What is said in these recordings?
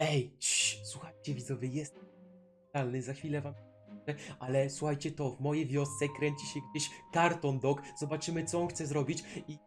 Ej, cii, słuchajcie widzowie, jest realny, za chwilę wam ale słuchajcie to, w mojej wiosce kręci się gdzieś karton dog, zobaczymy co on chce zrobić i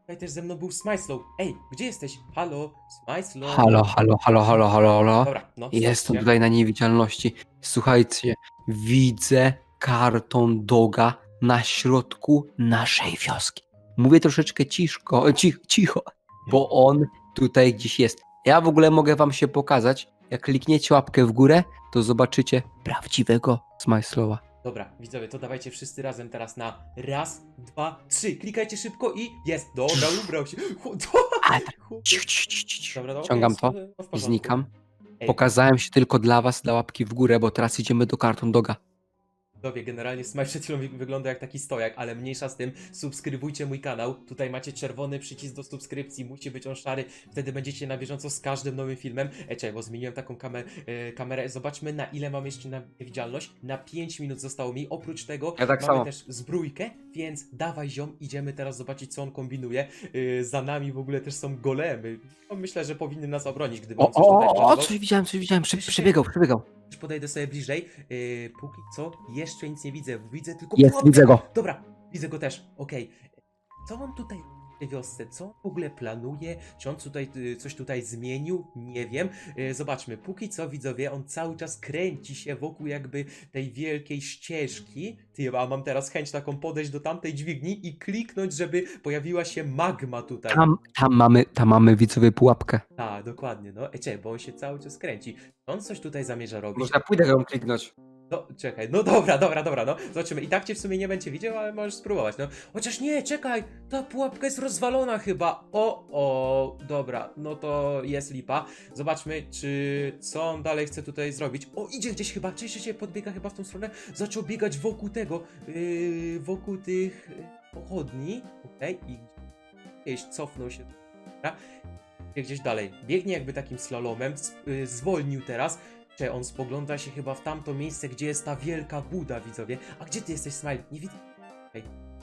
tutaj też ze mną był Smajslow. Ej, gdzie jesteś? Halo, Smajslow. Halo, halo, halo, halo, halo, halo. Dobra, no. Jestem słuchajcie. tutaj na niewidzialności. Słuchajcie, widzę karton doga na środku naszej wioski. Mówię troszeczkę ciszko, cicho, cicho, bo on tutaj gdzieś jest. Ja w ogóle mogę wam się pokazać. Jak klikniecie łapkę w górę, to zobaczycie prawdziwego Smajslowa. Dobra, widzowie, to dawajcie wszyscy razem teraz na raz, dwa, trzy. Klikajcie szybko i jest. Dobra, ubrał się. Ale. Dobra, dobra, Ciągam jest, to i znikam. Ej, Pokazałem się tylko dla was, dla łapki w górę, bo teraz idziemy do karton doga. Widzowie, generalnie Smile przed chwilą wy- wygląda jak taki stojak, ale mniejsza z tym, subskrybujcie mój kanał, tutaj macie czerwony przycisk do subskrypcji, musi być on szary, wtedy będziecie na bieżąco z każdym nowym filmem. E, czekaj, bo zmieniłem taką kamer e, kamerę, zobaczmy na ile mam jeszcze na niewidzialność, na 5 minut zostało mi, oprócz tego Ja tak mamy samo. też zbrójkę, więc dawaj ziom, idziemy teraz zobaczyć co on kombinuje, e, za nami w ogóle też są golemy, no, myślę, że powinny nas obronić, gdyby on O, coś o, tutaj o, o, planował. coś widziałem, coś widziałem, Cześć, przebiegał, przebiegał. Już podejdę sobie bliżej. Yy, póki co jeszcze nic nie widzę. Widzę tylko Jest, pułapkę. widzę go. Dobra, widzę go też. Okej. Co on tutaj tej wiosce? Co on w ogóle planuje? Czy on tutaj y, coś tutaj zmienił? Nie wiem. Y, Zobaczmy. Póki co widzowie, on cały czas kręci się wokół jakby tej wielkiej ścieżki. Ty, a mam teraz chęć taką podejść do tamtej dźwigni i kliknąć, żeby pojawiła się magma tutaj. Tam, tam mamy, tam mamy widzowie pułapkę. Tak, dokładnie. No, e, czekaj, bo on się cały czas kręci. On coś tutaj zamierza robić. Może ja pójdę ją kliknąć. No, czekaj, no dobra, dobra, dobra, no. Zobaczymy. I tak cię w sumie nie będzie widział, ale możesz spróbować, no. Chociaż nie, czekaj, ta pułapka jest rozwalona chyba. O, o, dobra, no to jest lipa. Zobaczmy, czy co on dalej chce tutaj zrobić. O, idzie gdzieś chyba, cześć, cześć, podbiega chyba w tą stronę. Zaczął biegać wokół tego, yy, wokół tych yy, pochodni, okej, i gdzieś cofnął się. Gdzieś dalej. Biegnie jakby takim slalomem, yy, zwolnił teraz. On spogląda się chyba w tamto miejsce, gdzie jest ta wielka Buda, widzowie. A gdzie ty jesteś, Smile? Nie widzę.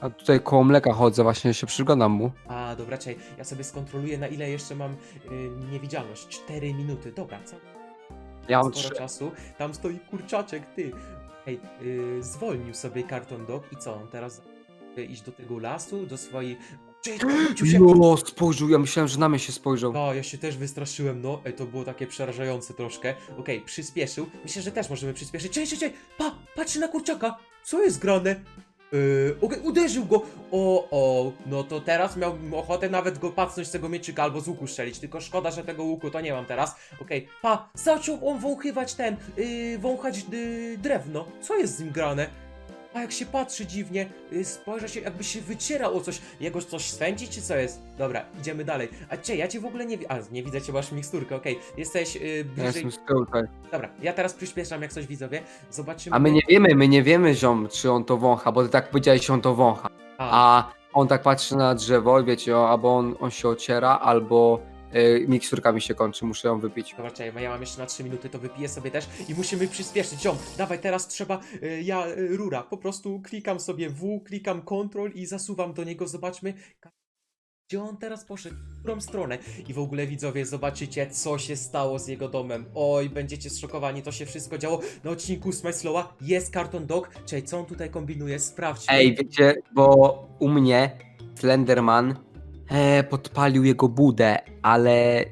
A tutaj koło mleka chodzę, właśnie się przyglądam mu. A, dobra, czekaj. Ja sobie skontroluję, na ile jeszcze mam y, niewidzialność. 4 minuty. Dobra, co? Ja mam Sporo czasu. Tam stoi kurczaczek, ty. Ej, y, zwolnił sobie karton dog i co? On teraz y, iść do tego lasu, do swojej... Się. No, spojrzał, ja myślałem, że na mnie się spojrzał. No, ja się też wystraszyłem, no. Ej, to było takie przerażające troszkę. Okej, przyspieszył. Myślę, że też możemy przyspieszyć. Cześć, cześć, cześć! Pa! Patrzy na kurczaka! Co jest grane? Yy, okej, uderzył go! O, o, no to teraz miałbym ochotę nawet go pacnąć z tego mieczyka albo z łuku strzelić, tylko szkoda, że tego łuku to nie mam teraz. Okej, pa! Zaczął on wąchywać ten, yy, wąchać yy, drewno. Co jest z nim grane? A jak się patrzy dziwnie, yy, spojrza się, jakby się wycierał o coś. Jego coś swędzi, czy co jest? Dobra, idziemy dalej. A cie, ja cię w ogóle nie widzę. A, nie widzę cię, masz miksturkę, okej. Jesteś yy, Ja bliżej. jestem tutaj. Dobra, ja teraz przyspieszam jak coś widzowie. Zobaczymy. A my nie wiemy, my nie wiemy, ziom, czy on to wącha, bo ty tak powiedziałeś, że on to wącha. A, A on tak patrzy na drzewo, wiecie, o, albo on, on się ociera, albo y, miksturka mi się kończy, muszę ją wypić. Dobra, czekaj, ja mam jeszcze na 3 minuty, to wypiję sobie też i musimy przyspieszyć. Ziom, dawaj, teraz trzeba, y, ja, y, rura, po prostu klikam sobie W, klikam Ctrl i zasuwam do niego, zobaczmy. Gdzie on teraz poszedł? W którą stronę? I w ogóle widzowie, zobaczycie, co się stało z jego domem. Oj, będziecie zszokowani, to się wszystko działo na odcinku Smyslowa. Jest karton dog. Czekaj, co on tutaj kombinuje? Sprawdźmy. Ej, wiecie, bo u mnie Slenderman e, podpalił jego budę, ale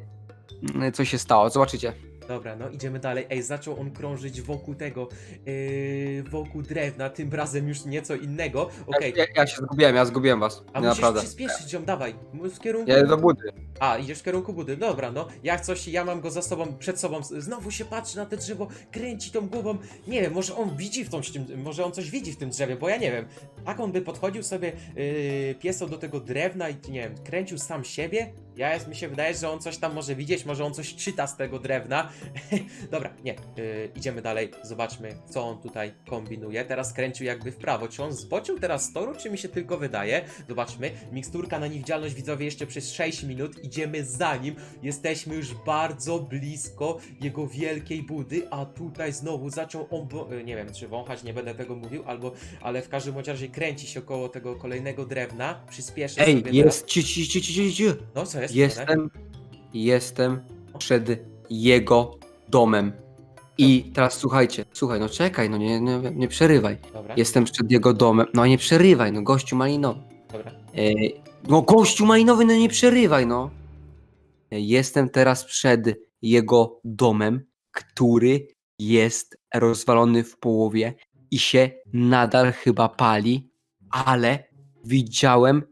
mm, co się stało? Zobaczycie. Dobra, no idziemy dalej. Ej, zaczął on krążyć wokół tego, yy, wokół drewna, tym razem już nieco innego. Okej, Ja, ja się zgubiłem, ja zgubiłem was. a nie musisz naprawdę. przyspieszyć, ziom, dawaj. W kierunku... Ja do budy. A, idziesz w kierunku budy, dobra, no. Jak coś, ja mam go za sobą, przed sobą, znowu się patrzy na te drzewo, kręci tą głową. Nie wiem, może on widzi w tą, może on coś widzi w tym drzewie, bo ja nie wiem. Tak on by podchodził sobie yy, piesą do tego drewna i, nie wiem, kręcił sam siebie? Ja jest, mi się wydaje, że on coś tam może widzieć, może on coś czyta z tego drewna. Dobra, nie, yy, idziemy dalej, zobaczmy, co on tutaj kombinuje. Teraz kręcił jakby w prawo. Czy on zboczył teraz z toru, czy mi się tylko wydaje? Zobaczmy, miksturka na niewidzialność widzowie jeszcze przez 6 minut. Idziemy za nim. Jesteśmy już bardzo blisko jego wielkiej budy, a tutaj znowu zaczął on, e, nie wiem, czy wąchać, nie będę tego mówił, albo, ale w każdym bądź razie kręci się około tego kolejnego drewna. Przyspieszy Ej, sobie jest, ci, ci, ci, ci, ci, ci. No, co jest? Jestem, jestem przed jego domem. I teraz słuchajcie, słuchaj, no czekaj, no nie, nie, nie przerywaj. Dobra, Jestem przed jego domem. No nie przerywaj, no gościu malinowy. dobra. E, no gościu malinowy, no nie przerywaj, no. Jestem teraz przed jego domem, który jest rozwalony w połowie i się nadal chyba pali, ale widziałem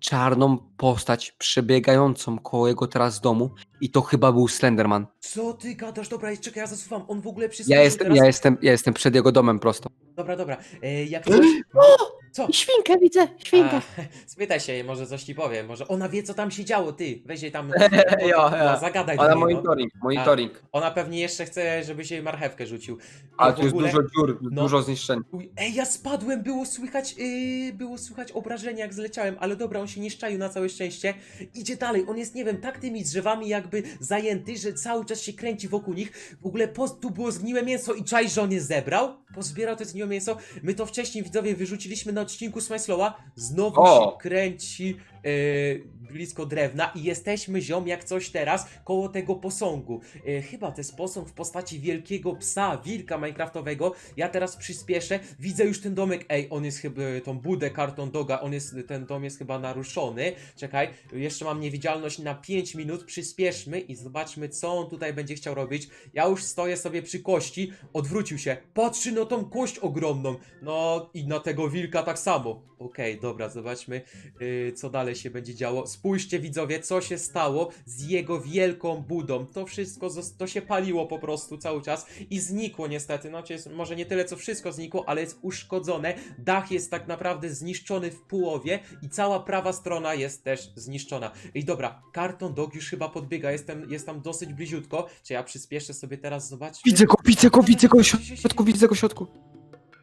czarną postać przebiegającą koło jego teraz domu i to chyba był Slenderman. Co ty gadasz? Dobra, czekaj, ja zasuwam. On w ogóle Ja przyspieszył jestem, teraz. ja jestem, ja jestem przed jego domem prosto. Dobra, dobra. E, jak coś... Co? Świnkę widzę, A, spytaj się jej, może coś ci powie. Może ona wie, co tam się działo, ty. Weź jej tam. Jo, no, jo. zagadaj do Ona niej, no. monitoring, monitoring. Ona pewnie jeszcze chce, żebyś jej marchewkę rzucił. A w tu jest ogóle- dużo dziur, no. dużo zniszczeń. Uj, Ej, ja spadłem, było słychać, yy, było słychać obrażenia jak zleciałem, ale dobra, on się nie szczaił na całe szczęście. Idzie dalej, on jest, nie wiem, tak tymi drzewami jakby zajęty, że cały czas się kręci wokół nich. W ogóle po, tu było zgniłe mięso i czaj, że on je zebrał. Pozbierał to zgniłe mięso. My to wcześniej, widzowie, wyrzuciliśmy na odcinku Smyslowa. Znowu O! się kręci yy, blisko drewna i jesteśmy ziom jak coś teraz koło tego posągu. Yy, chyba to jest posąg w postaci wielkiego psa, wilka minecraftowego. Ja teraz przyspieszę, widzę już ten domek, ej, on jest chyba, tą budę karton doga, on jest, ten dom jest chyba naruszony. Czekaj, jeszcze mam niewidzialność na 5 minut, przyspieszmy i zobaczmy, co on tutaj będzie chciał robić. Ja już stoję sobie przy kości, odwrócił się, patrzy na tą kość ogromną, no i na tego wilka tak samo. Okej, dobra, zobaczmy, yy, co dalej się będzie działo. Spójrzcie widzowie, co się stało z jego wielką budą. To wszystko, to się paliło po prostu cały czas i znikło niestety. No, może nie tyle co wszystko znikło, ale jest uszkodzone. Dach jest tak naprawdę zniszczony w połowie i cała prawa strona jest też zniszczona. I dobra, karton dog już chyba podbiega, jestem, jest tam dosyć bliziutko. Czy ja przyspieszę sobie teraz, zobaczmy. Widzę go, widzę go, widzę go środku, widzę go środku.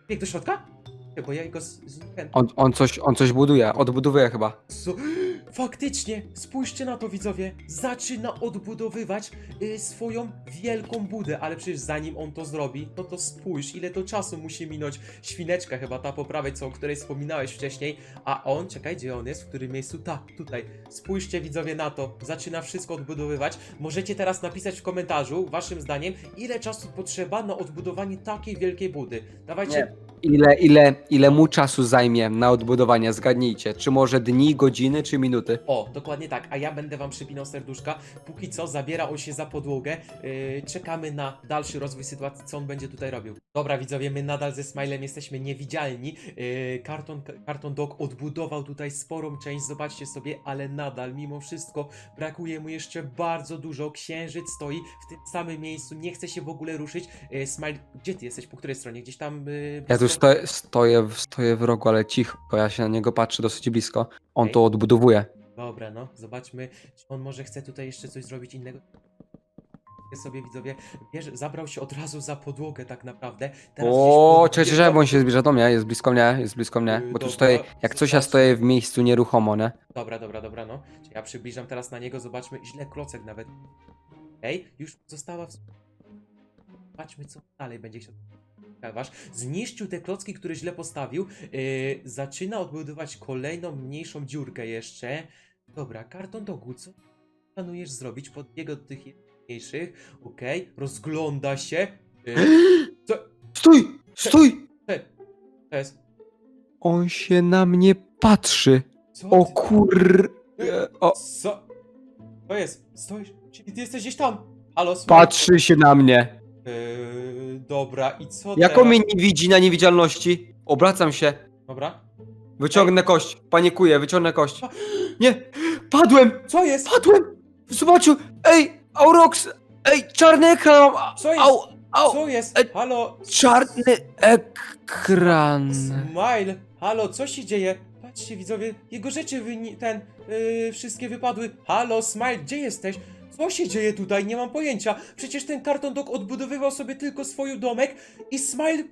Bieg do środka? Bo ja jego z, z, ten, On, on, coś, on coś buduje, odbudowuje chyba. Co? Faktycznie, spójrzcie na to widzowie, zaczyna odbudowywać y, swoją wielką budę, ale przecież zanim on to zrobi, no to spójrz, ile to czasu musi minąć. Świneczka chyba ta po prawej, co o której wspominałeś wcześniej, a on, czekaj, gdzie on jest, w którym miejscu? Ta, tutaj. Spójrzcie widzowie na to, zaczyna wszystko odbudowywać. Możecie teraz napisać w komentarzu, waszym zdaniem, ile czasu potrzeba na odbudowanie takiej wielkiej budy. Dawajcie, Nie. Ile, ile, ile mu czasu zajmie na odbudowanie? Zgadnijcie. Czy może dni, godziny, czy minuty? O, dokładnie tak, a ja będę wam przypinał serduszka. Póki co zabiera on się za podłogę. Yy, czekamy na dalszy rozwój sytuacji, co on będzie tutaj robił. Dobra, widzowie, my nadal ze Smilem jesteśmy niewidzialni. Yy, karton, karton Dog odbudował tutaj sporą część, zobaczcie sobie, ale nadal, mimo wszystko, brakuje mu jeszcze bardzo dużo. Księżyc stoi w tym samym miejscu, nie chce się w ogóle ruszyć. Yy, Smile, gdzie ty jesteś? Po której stronie? Gdzieś tam. Yy, Ja tu stoję, stoję, w- stoję w rogu, ale cicho, bo ja się na niego patrzę dosyć blisko. On Okej. to odbudowuje. Dobra, no, zobaczmy, czy on może chce tutaj jeszcze coś zrobić innego. Sobie widzowie, bierze, zabrał się od razu za podłogę tak naprawdę. Teraz O, cześć, bo on się zbliża do mnie, jest blisko mnie, jest blisko mnie. Bo tu Dobra, stoję, jak coś ja stoję w miejscu nieruchomo, nie? Dobra, dobra, dobra, no. Czy Ja przybliżam teraz na niego, zobaczmy, źle klocek nawet. Ej, już została w... Zobaczmy, co dalej będzie chciał. Wasz. Zniszczył te klocki, które źle postawił. Yy, zaczyna odbudować kolejną, mniejszą dziurkę jeszcze. Dobra, karton dogu, co planujesz zrobić? Podbiega do tych mniejszych. Okej, rozgląda się. Yy, co? Stój! Stój! To jest... On się na mnie patrzy. Co O ty- kur... e, O, Co? To jest? Stoisz? Czyli ty jesteś gdzieś tam? Halo, patrzy się na mnie. Yy, dobra, i co Jak on teraz? mnie nie widzi na niewidzialności, obracam się, Dobra. wyciągnę kość, panikuję, wyciągnę kość. Nie! Padłem! Co jest? Padłem! Zobaczył! Ej! Aurox! Ej! Czarny ekran! mam! Co jest? Au! Au! Co jest? e- Halo? Czarny ekran! Smile! Halo, co się dzieje? Patrzcie widzowie, jego rzeczy wyni- ten, yy, wszystkie wypadły. Halo, Smile, gdzie jesteś? Co się dzieje tutaj? Nie mam pojęcia. Przecież ten karton dog odbudowywał sobie tylko swój domek i Smile.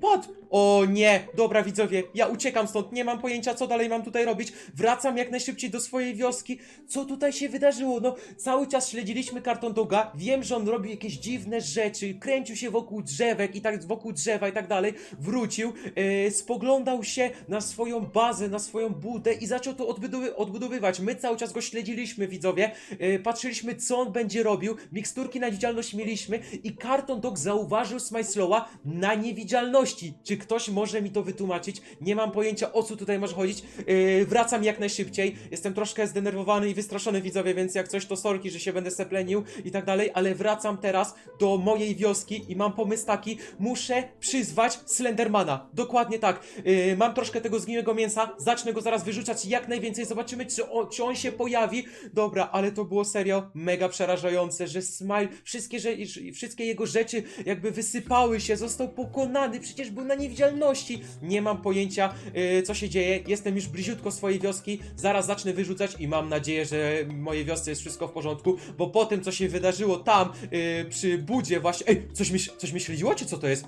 O nie, dobra widzowie, ja uciekam stąd, nie mam pojęcia co dalej mam tutaj robić. Wracam jak najszybciej do swojej wioski. Co tutaj się wydarzyło? No, cały czas śledziliśmy karton doga. Wiem, że on robił jakieś dziwne rzeczy, kręcił się wokół drzewek i tak wokół drzewa i tak dalej. Wrócił, e, spoglądał się na swoją bazę, na swoją budę i zaczął to odbudowy odbudowywać. My cały czas go śledziliśmy, widzowie. E, patrzyliśmy, co on będzie będzie robił, miksturki na widzialność mieliśmy i Karton Dog zauważył Smajslowa na niewidzialności. Czy ktoś może mi to wytłumaczyć? Nie mam pojęcia o co tutaj może chodzić. Yy, wracam jak najszybciej. Jestem troszkę zdenerwowany i wystraszony widzowie, więc jak coś to sorki, że się będę seplenił i tak dalej, ale wracam teraz do mojej wioski i mam pomysł taki, muszę przyzwać Slendermana. Dokładnie tak. Yy, mam troszkę tego zgniłego mięsa, zacznę go zaraz wyrzucać jak najwięcej, zobaczymy czy on, czy on się pojawi. Dobra, ale to było serio mega przerażające, że Smile, wszystkie, że, wszystkie jego rzeczy jakby wysypały się, został pokonany, przecież był na niewidzialności. Nie mam pojęcia, yy, co się dzieje, jestem już bliziutko swojej wioski, zaraz zacznę wyrzucać i mam nadzieję, że mojej wiosce jest wszystko w porządku, bo po tym, co się wydarzyło tam, yy, przy budzie właśnie... Ej, coś mi, coś mi śledziło, czy co to jest?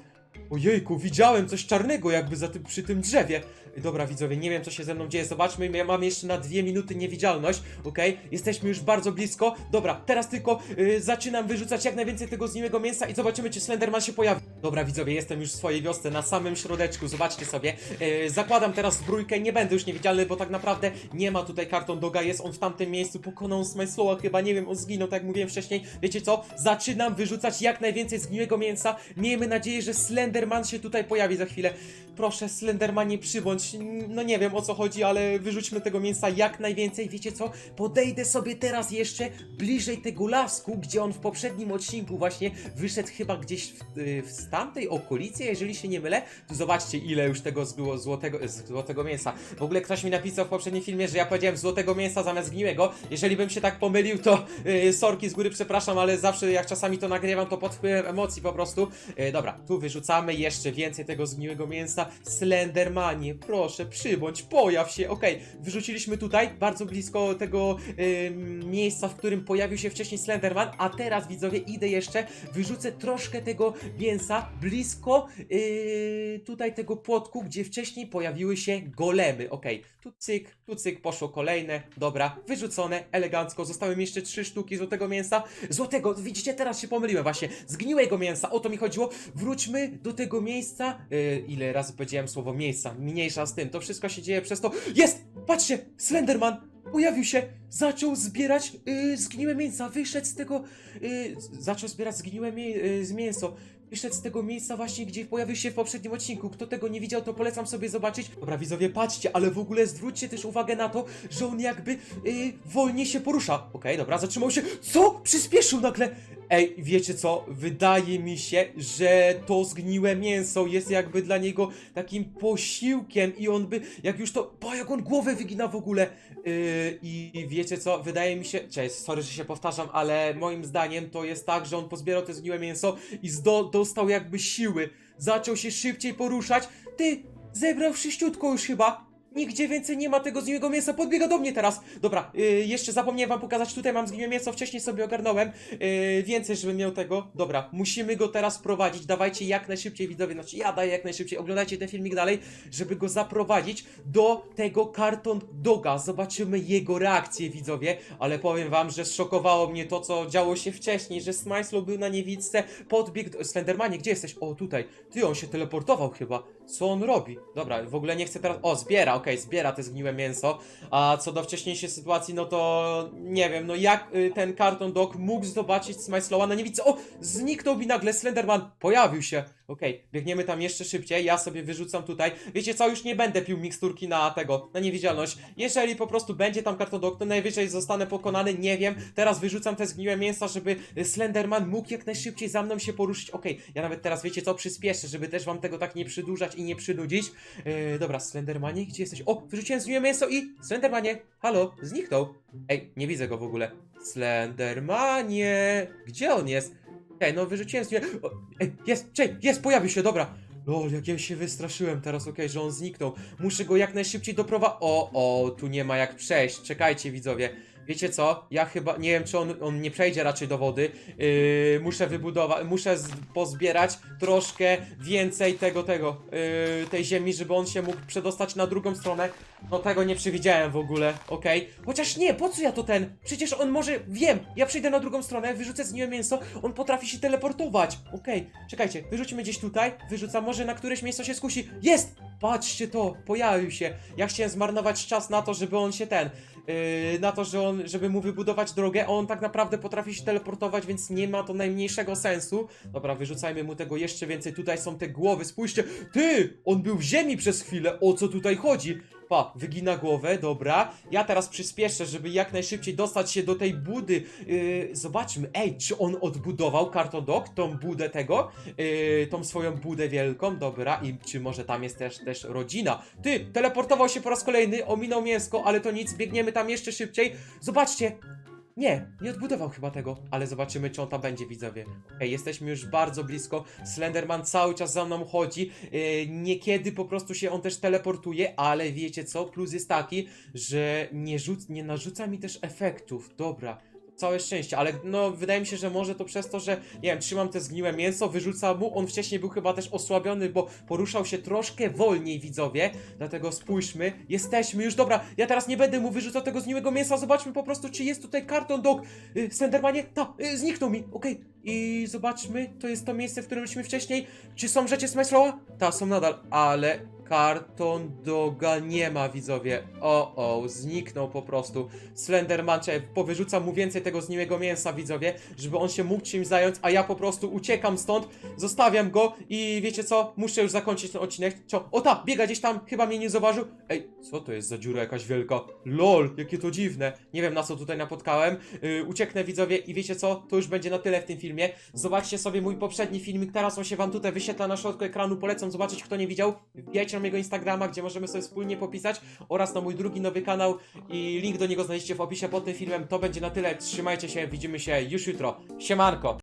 Ojejku, widziałem coś czarnego jakby za tym, przy tym drzewie. Dobra, widzowie, nie wiem co się ze mną dzieje. Zobaczmy, ja mam jeszcze na dwie minuty niewidzialność, okej? Jesteśmy już bardzo blisko. Dobra, teraz tylko y, zaczynam wyrzucać jak najwięcej tego zgniłego mięsa i zobaczymy, czy Slenderman się pojawi. Dobra, widzowie, jestem już w swojej wiosce, na samym środeczku, zobaczcie sobie. Y, zakładam teraz zbrójkę, nie będę już niewidzialny, bo tak naprawdę nie ma tutaj karton doga, jest on w tamtym miejscu, pokonał Smyslowa, chyba, nie wiem, on zginął, tak jak mówiłem wcześniej. Wiecie co? Zaczynam wyrzucać jak najwięcej zgniłego mięsa. Miejmy nadzieję, że Slenderman się tutaj pojawi za chwilę. Proszę, Slendermanie, przybądź. No nie wiem o co chodzi, ale wyrzućmy tego mięsa jak najwięcej. Wiecie co? Podejdę sobie teraz jeszcze bliżej tego lasku, gdzie on w poprzednim odcinku właśnie wyszedł chyba gdzieś w, y, w tamtej okolicy, jeżeli się nie mylę. Tu zobaczcie, ile już tego było złotego, z- złotego mięsa. W ogóle ktoś mi napisał w poprzednim filmie, że ja powiedziałem złotego mięsa zamiast zgniłego. Jeżeli bym się tak pomylił, to y, sorki z góry przepraszam, ale zawsze jak czasami to nagrywam, to pod wpływem emocji po prostu. Y, dobra, tu wyrzucamy jeszcze więcej tego zgniłego mięsa. Slendermanie, proszę, przybądź, pojaw się. Okej, wyrzuciliśmy tutaj, bardzo blisko tego y, miejsca, w którym pojawił się wcześniej Slenderman, a teraz widzowie idę jeszcze, wyrzucę troszkę tego mięsa blisko y, tutaj tego płotku, gdzie wcześniej pojawiły się golemy. Okej, tu cyk, tu cyk, poszło kolejne, dobra, wyrzucone, elegancko, zostały mi jeszcze trzy sztuki złotego mięsa, złotego, widzicie, teraz się pomyliłem właśnie, zgniłego mięsa, o to mi chodziło, wróćmy do tego miejsca, y, ile razy powiedziałem słowo miejsca, mniejsza z tym, to wszystko się dzieje przez to, jest, patrzcie, Slenderman, Pojawił się, zaczął zbierać y, zgniłe mięsa, wyszedł z tego, y, z- zaczął zbierać zgniłe mię, y, z mięso. Wyszedł z tego miejsca właśnie, gdzie pojawił się w poprzednim odcinku. Kto tego nie widział, to polecam sobie zobaczyć. Dobra, widzowie, patrzcie, ale w ogóle zwróćcie też uwagę na to, że on jakby y, wolniej się porusza. Okej, dobra, zatrzymał się. Co? Przyspieszył nagle. Ej, wiecie co? Wydaje mi się, że to zgniłe mięso jest jakby dla niego takim posiłkiem i on by, jak już to, po jak on głowę wygina w ogóle. Yy, I wiecie co? Wydaje mi się, cześć, sorry, że się powtarzam, ale moim zdaniem to jest tak, że on pozbierał to zgniłe mięso i zdo, dostał jakby siły. Zaczął się szybciej poruszać. Ty, zebrał sześciutko już chyba. Nigdzie więcej nie ma tego zgniłego mięsa, podbiega do mnie teraz. Dobra, yy, jeszcze zapomniałem wam pokazać, tutaj mam zgniłe mięso, wcześniej sobie ogarnąłem. Yy, więcej, żebym miał tego. Dobra, musimy go teraz prowadzić, dawajcie jak najszybciej widzowie, znaczy ja daję jak najszybciej, oglądajcie ten filmik dalej, żeby go zaprowadzić do tego karton doga. Zobaczymy jego reakcję widzowie, ale powiem wam, że zszokowało mnie to, co działo się wcześniej, że Smyslow był na niewidce, podbiegł... Slendermanie, gdzie jesteś? O, tutaj. Ty, on się teleportował chyba. Co on robi? Dobra, w ogóle nie chcę teraz... O, zbiera, okej, zbiera te zgniłe mięso. A co do wcześniejszej sytuacji, no to nie wiem, no jak y, ten karton dog mógł zobaczyć Smyslowa na niewidce? O, zniknął mi nagle Slenderman, pojawił się. Okej, biegniemy tam jeszcze szybciej, ja sobie wyrzucam tutaj. Wiecie co, już nie będę pił miksturki na tego, na niewidzialność. Jeżeli po prostu będzie tam karton dog, to najwyżej zostanę pokonany, nie wiem. Teraz wyrzucam te zgniłe mięsa, żeby y, Slenderman mógł jak najszybciej za mną się poruszyć. Okej, ja nawet teraz wiecie co, przyspieszę, żeby też wam tego tak nie przydłużać i nie przynudzić. Yy, dobra, Slendermanie, gdzie jesteś? O, wyrzuciłem zgniłe mięso i... Slendermanie, halo, zniknął. Ej, nie widzę go w ogóle. Slendermanie, gdzie on jest? Ej, no wyrzuciłem z niej. Ej, jest, czej, jest, pojawił się, dobra. Lol, jak ja się wystraszyłem teraz, okej, że on zniknął. Muszę go jak najszybciej doprowadzić. O, o, tu nie ma jak przejść. Czekajcie, widzowie. Wiecie co? Ja chyba, nie wiem, czy on, on nie przejdzie raczej do wody. Yy, muszę wybudować, muszę pozbierać troszkę więcej tego, tego, yy, tej ziemi, żeby on się mógł przedostać na drugą stronę. No tego nie przewidziałem w ogóle, okej. Chociaż nie, po co ja to ten? Przecież on może, wiem, ja przyjdę na drugą stronę, wyrzucę z nim mięso, on potrafi się teleportować. Okej, czekajcie, wyrzucimy gdzieś tutaj, wyrzucam, może na któreś miejsce się skusi. Jest! patrzcie to, pojawił się. Ja chciałem zmarnować czas na to, żeby on się ten, na to, że on, żeby mu wybudować drogę, on tak naprawdę potrafi się teleportować, więc nie ma to najmniejszego sensu. Dobra, wyrzucajmy mu tego jeszcze więcej. Tutaj są te głowy, spójrzcie. Ty, on był w ziemi przez chwilę, o co tutaj chodzi? Pa, wygina głowę, dobra. Ja teraz przyspieszę, żeby jak najszybciej dostać się do tej budy. Yy, zobaczmy, ej, czy on odbudował Karton Dog, tą budę tego, yy, tą swoją budę wielką, dobra. I czy może tam jest też, też rodzina? Ty, teleportował się po raz kolejny, ominął mięsko, ale to nic, biegniemy tam jeszcze szybciej. Zobaczcie, nie, nie odbudował chyba tego, ale zobaczymy, czy on tam będzie, widzowie. Ej, jesteśmy już bardzo blisko. Slenderman cały czas za mną chodzi. Yy, niekiedy po prostu się on też teleportuje, ale wiecie co? Plus jest taki, że nie, rzuc nie narzuca mi też efektów. Dobra. Całe szczęście, ale no wydaje mi się, że może to przez to, że nie wiem, trzymam te zgniłe mięso, wyrzucam mu, on wcześniej był chyba też osłabiony, bo poruszał się troszkę wolniej, widzowie, dlatego spójrzmy, jesteśmy już, dobra, ja teraz nie będę mu wyrzucał tego zgniłego mięsa, zobaczmy po prostu, czy jest tutaj karton dog, y, Slendermanie, ta, y, zniknął mi, okej, i zobaczmy, to jest to miejsce, w którym byliśmy wcześniej, czy są rzeczy Smyslowa? Ta, są nadal, ale karton doga nie ma, widzowie, o, o, zniknął po prostu, Slenderman, czy powyrzucam mu więcej tego zgniłego mięsa, widzowie, żeby on się mógł czymś zająć, a ja po prostu uciekam stąd, zostawiam go i wiecie co, muszę już zakończyć ten odcinek. Co? O ta, biega gdzieś tam, chyba mnie nie zauważył. Ej, co to jest za dziura jakaś wielka? LOL, jakie to dziwne. Nie wiem na co tutaj napotkałem. Yy, ucieknę widzowie i wiecie co, to już będzie na tyle w tym filmie. Zobaczcie sobie mój poprzedni filmik, teraz on się wam tutaj wyświetla na środku ekranu, polecam zobaczyć kto nie widział. Wbijajcie na mojego Instagrama, gdzie możemy sobie wspólnie popisać oraz na mój drugi nowy kanał i link do niego znajdziecie w opisie pod tym filmem. To będzie na tyle, trzymajcie się, widzimy się już jutro. Siemanko!